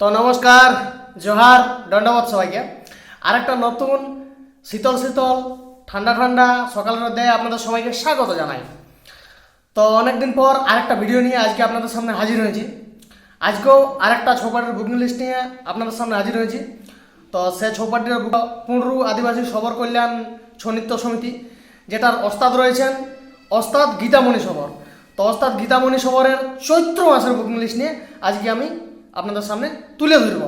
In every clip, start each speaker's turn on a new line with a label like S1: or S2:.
S1: তো নমস্কার, জোহার দণ্ডবত সবাইকে। আরেকটা নতুন শীতল শীতল, ঠান্ডা ঠান্ডা সকালের মধ্যে আপনাদের সবাইকে স্বাগত জানাই। তো অনেকদিন পর আরেকটা ভিডিও নিয়ে আজকে আপনাদের সামনে হাজির হয়েছি। আজকেও আরেকটা ছৌপাটির বুকিং লিস্ট নিয়ে আপনাদের সামনে হাজির হয়েছি। তো সে ছৌপাটির পুনরু আদিবাসী সবর কল্যাণ ছৌ নৃত্য সমিতি, যেটার ওস্তাদ রয়েছেন ওস্তাদ গীতামণি সবর। তো ওস্তাদ গীতামণি সবরের চৈত্র মাসের বুকিং লিস্ট নিয়ে আজকে আমি আপনাদের সামনে তুলে ধরব।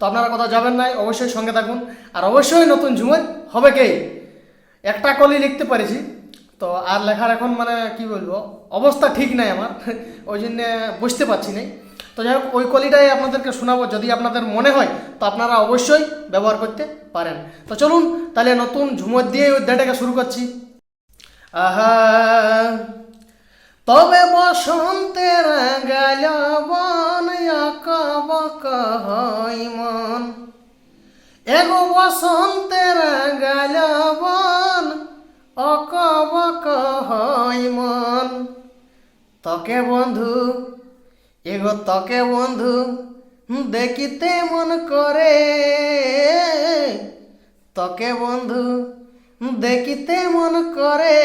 S1: তো আপনারা কথা যাবেন নাই, অবশ্যই সঙ্গে থাকুন। আর অবশ্যই নতুন ঝুমুর হবে কে? একটা কলি লিখতে পারিছি। তো আর লেখার এখন মানে কি বলব, অবস্থা ঠিক নাই আমার। ওই জন্য বুঝতে পারছি নাই। তো যাই হোক, ওই কলিটাই আপনাদেরকে শোনাবো, যদি আপনাদের মনে হয়। তো আপনারা অবশ্যই ব্যবহার করতে পারেন। তো চলুন, তাহলে নতুন ঝুমুর দিয়ে ওই অধ্যায়টাকে শুরু করছি। আহা! তবে বসন্তের গেল বন বক হয় মন। এগো বসন্তের গেল বন অকবক হয় মন। তকে বন্ধু, এগো তকে বন্ধু, দেখিতে মন করে। তকে বন্ধু, দেখিতে মন করে।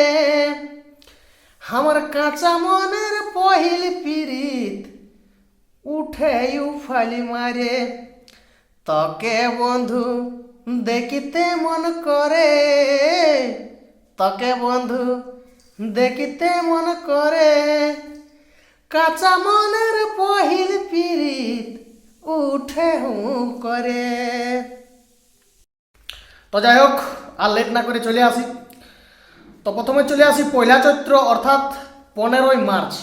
S1: আমার কাঁচা মনের পহিল পিরিত উঠে উফালি মারে তকে বন্ধু দেখিতে মন করে তকে বন্ধু দেখিতে মন করে কাঁচা মনের পহিল পিরিত উঠে হু করে তো যাই হোক আর লেট না করে চলে আসি তো প্রথমে চলে আসি পয়লা চৈত্র, অর্থাৎ পনেরোই মার্চ।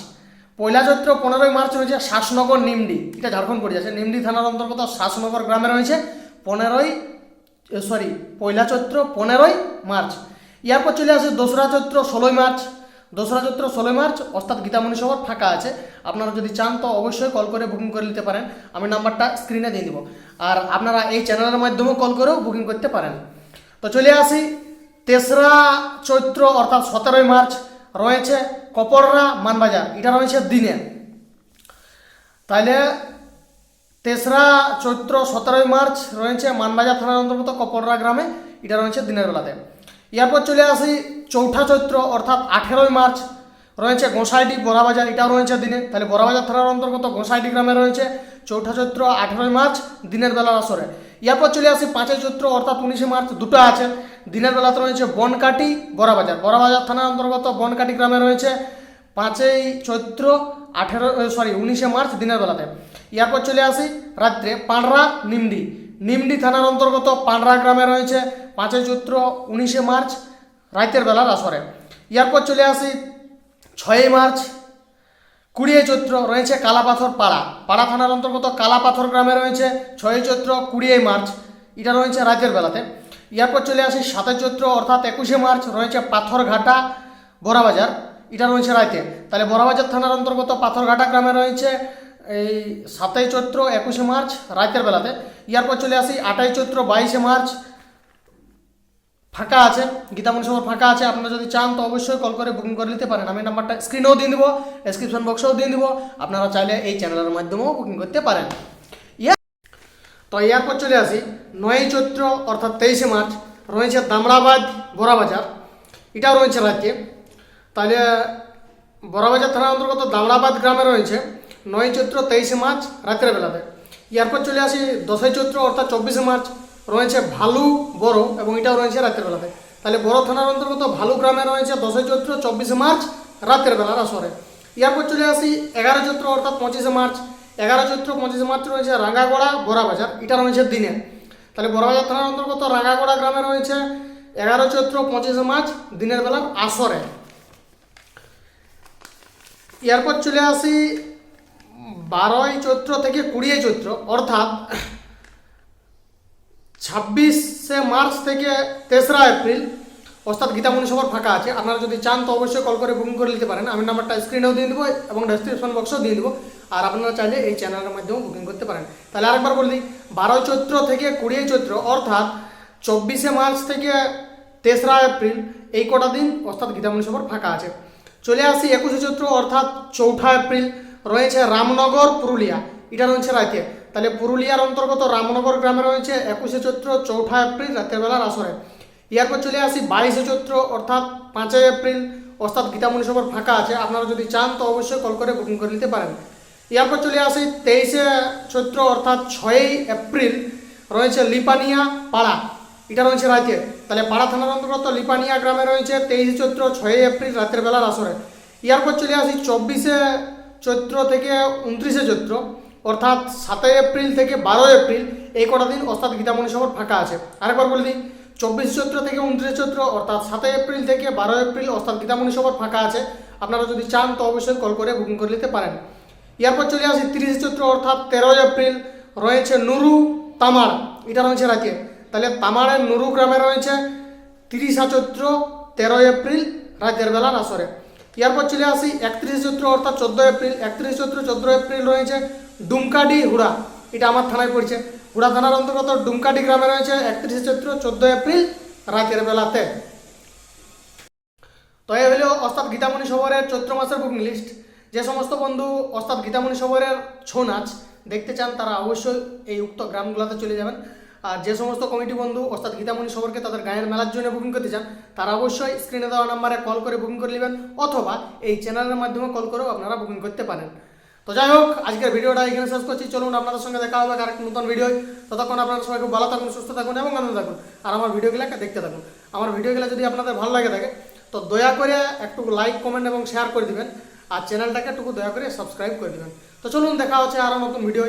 S1: পয়লা চৈত্র, পনেরোই মার্চ রয়েছে শাসনগর নিমডি। এটা ঝাড়খণ্ড পড়ে যাচ্ছে। নিমডি থানার অন্তর্গত শাসনগর গ্রামে রয়েছে পনেরোই সরি পয়লা চৈত্র, পনেরোই মার্চ। ইয়ারপর চলে আসে দোসরা চৈত্র, ষোলোই মার্চ। দোসরা চৈত্র, ষোলোই মার্চ, অর্থাৎ গীতামণি সভার ফাঁকা আছে। আপনারা যদি চান তো অবশ্যই কল করে বুকিং করে নিতে পারেন। আমি নাম্বারটা স্ক্রিনে দিয়ে দিব। আর আপনারা এই চ্যানেলের মাধ্যমেও কল করেও বুকিং করতে পারেন। তো চলে আসি তেসরা চৈত্র অর্থাৎ সতেরোই মার্চ রয়েছে কপররা মানবাজার। এটা রয়েছে দিনে। তাহলে তেসরা চৈত্র সতেরোই মার্চ রয়েছে মানবাজার থানার অন্তর্গত কপররা গ্রামে। এটা রয়েছে দিনের বেলাতে। এরপর চলে আসি চৌঠা চৈত্র অর্থাৎ আঠেরোই মার্চ রয়েছে গোসাইডি বড়াবাজার। এটাও রয়েছে দিনে। তাহলে বড়াবাজার থানার অন্তর্গত গোসাইডি গ্রামে রয়েছে চৌঠা চৈত্র আঠেরোই মার্চ দিনের বেলার আসরে। এরপর চলে আসি পাঁচই চৈত্র, অর্থাৎ উনিশে মার্চ, দুটো আছে। দিনের বেলাতে রয়েছে বনকাটি, বড়াবাজার। বড়াবাজার থানার অন্তর্গত বনকাটি গ্রামে রয়েছে পাঁচই চৈত্র, আঠেরো সরি উনিশে মার্চ দিনের বেলাতে। এরপর চলে আসি রাত্রে পাঁড়রা নিমডি। নিমডি থানার অন্তর্গত পাঁড়রা গ্রামে রয়েছে পাঁচই চৈত্র, উনিশে মার্চ রাতের বেলার আসরে। এরপর চলে আসি ছয়ই মার্চ কুড়িয়ে চৈত্র রয়েছে কালাপাথর পাড়া। পাড়া থানার অন্তর্গত কালাপাথর গ্রামে রয়েছে ছয় চৈত্র কুড়িয়ে মার্চ। এটা রয়েছে রাতের বেলাতে। এরপর চলে আসি সাতই চৈত্র, অর্থাৎ একুশে মার্চ, রয়েছে পাথরঘাটা বড়াবাজার। এটা রয়েছে রাতে তাহলে বড়াবাজার থানার অন্তর্গত পাথরঘাটা গ্রামে রয়েছে এই সাতই চৈত্র, একুশে মার্চ রাতের বেলাতে। এরপর চলে আসি আটাই চৈত্র, বাইশে মার্চ ফাঁকা আছে, গীতামণি সভা ফাঁকা আছে, আপনারা যদি চান তো অবশ্যই কল করে বুকিং করে নিতে পারেন। আমি নাম্বারটা স্ক্রিনেও দিয়ে দিব ডেসক্রিপশন বক্সেও দিয়ে দিব, আপনারা চাইলে এই চ্যানেলের মাধ্যমেও বুকিং করতে পারেন। ইয়া- তো এরপর চলে আসি নয়ই চৈত্র, অর্থাৎ তেইশে মার্চ, রয়েছে দামড়াবাদ বড়াবাজার এটাও রয়েছে রাজ্যে। তাহলে বড়াবাজার থানার অন্তর্গত দামড়াবাদ গ্রামে রয়েছে, নয় চৈত্র, তেইশে মার্চ রাতের বেলাতে এরপর চলে আসি, দশই চৈত্র, অর্থাৎ চব্বিশে মার্চ রয়েছে ভালু, বড় এবং এটাও রয়েছে রাতের বেলাতে। তাহলে বড় থানার অন্তর্গত ভালু গ্রামে রয়েছে দশই চৈত্র, চব্বিশে মার্চ, রাতের বেলার আসরে এরপর চলে আসি এগারো চৈত্র, অর্থাৎ পঁচিশে মার্চ। এগারো চৈত্র, পঁচিশে মার্চ রয়েছে রাঙ্গাগড়া বড়াবাজার এটা রয়েছে দিনে। তাহলে বড়বাজার থানার অন্তর্গত রাঙ্গাগড়া গ্রামে রয়েছে এগারো চৈত্র, পঁচিশে মার্চ, দিনের বেলার আসরে। এরপর চলে আসি বারোই চৈত্র থেকে কুড়িয়ে চৈত্র, অর্থাৎ ছাব্বিশে মার্চ থেকে তেসরা এপ্রিল, অর্থাৎ গীতামণি সভার ফাঁকা আছে। আপনারা যদি চান তো অবশ্যই কল করে বুকিং করে নিতে পারেন। আমি নাম্বারটা স্ক্রিনেও দিয়ে দেবো এবং ডেসক্রিপশন বক্সেও দিয়ে দেবো। আর আপনারা চাইলে এই চ্যানেলের মাধ্যমেও বুকিং করতে পারেন। তাহলে আরেকবার বলে, বারোই চৈত্র থেকে কুড়িয়ে চৈত্র, অর্থাৎ চব্বিশে মার্চ থেকে তেসরা এপ্রিল, এই কটা দিন, অর্থাৎ গীতামণি সভার ফাঁকা আছে। চলে আসি একুশে চৈত্র, অর্থাৎ চৌঠা এপ্রিল, রয়েছে রামনগর, পুরুলিয়া। এটা রয়েছে রাতে তাহলে পুরুলিয়ার অন্তর্গত রামনগর গ্রামে রয়েছে একুশে চৈত্র, চৌঠা এপ্রিল, রাতের বেলার আসরে। এরপর চলে আসি বাইশে চৈত্র, অর্থাৎ পাঁচই এপ্রিল। অর্থাৎ গীতামণি সভর ফাঁকা আছে, আপনারা যদি চান তো অবশ্যই কল করে বুকিং করে নিতে পারেন। এরপর চলে আসি তেইশে চৈত্র, অর্থাৎ ছয়ই এপ্রিল, রয়েছে লিপানিয়া পাড়া। এটা রয়েছে রাতে তাহলে পাড়া থানার অন্তর্গত লিপানিয়া গ্রামে রয়েছে তেইশে চৈত্র, ছয়ই এপ্রিল, রাতের বেলার আসরে। এরপর চলে আসি চব্বিশে চৈত্র থেকে উনত্রিশে চৈত্র। অর্থাৎ সাতই এপ্রিল থেকে বারোই এপ্রিল এই কটা দিন অর্থাৎ গীতামণি সভর ফাঁকা আছে। আরেকবার বলে দিই, চব্বিশ চৈত্র থেকে উনত্রিশ চৈত্র, অর্থাৎ সাতই এপ্রিল থেকে বারোই এপ্রিল অর্থাৎ গীতামণি সভর ফাঁকা আছে। আপনারা যদি চান, তো অবশ্যই কল করে বুকিং করে নিতে পারেন। এরপর চলে আসি, তিরিশে চৈত্র, অর্থাৎ তেরোই এপ্রিল, রয়েছে নুরু তামার। এটা রয়েছে রাতে তাহলে তামারের নুরু গ্রামে রয়েছে তিরিশা চৈত্র, তেরোই এপ্রিল রাতের বেলার আসরে এরপর চলে আসি একত্রিশ চৈত্র, অর্থাৎ চোদ্দ এপ্রিল। একত্রিশ চৈত্র চোদ্দ এপ্রিল রয়েছে ডুমকাডি হুড়া। এটা আমার থানায় পড়ছে। হুড়া থানার অন্তর্গত ডুমকাডি গ্রামে রয়েছে একত্রিশে চৈত্র চোদ্দ এপ্রিল রাতের বেলাতে। তো এই হলো অস্তাদ গীতামণি সবরের চৈত্র মাসের বুকিং লিস্ট। যে সমস্ত বন্ধু অস্তাদ গীতামণি সবরের ছৌ নাচ দেখতে চান, তারা অবশ্যই এই উক্ত গ্রামগুলোতে চলে যাবেন। আর যে সমস্ত কমিটি বন্ধু, অর্থাৎ গীতামণি সবরকে তাদের গায়ের মেলার জন্য বুকিং করতে চান, তারা অবশ্যই স্ক্রিনে দেওয়া নাম্বারে কল করে বুকিং করে নেবেন, অথবা এই চ্যানেলের মাধ্যমে কল করেও আপনারা বুকিং করতে পারেন। তো যাই হোক, আজকের ভিডিওটা এখানে শেষ করছি। চলুন, আপনাদের সঙ্গে দেখা হবে আরেক নতুন ভিডিও ততক্ষণ আপনারা সবাই খুব ভালো থাকুন, সুস্থ থাকুন এবং আনন্দ থাকুন। আর আমার ভিডিওগুলোকে দেখতে থাকুন। আমার ভিডিওগুলো যদি আপনাদের ভালো লাগে থাকে, তো দয়া করে একটু লাইক কমেন্ট এবং শেয়ার করে দিবেন। আর চ্যানেলটাকে একটু দয়া করে সাবস্ক্রাইব করে দিবেন। তো চলুন, দেখা হচ্ছে আরও নতুন ভিডিও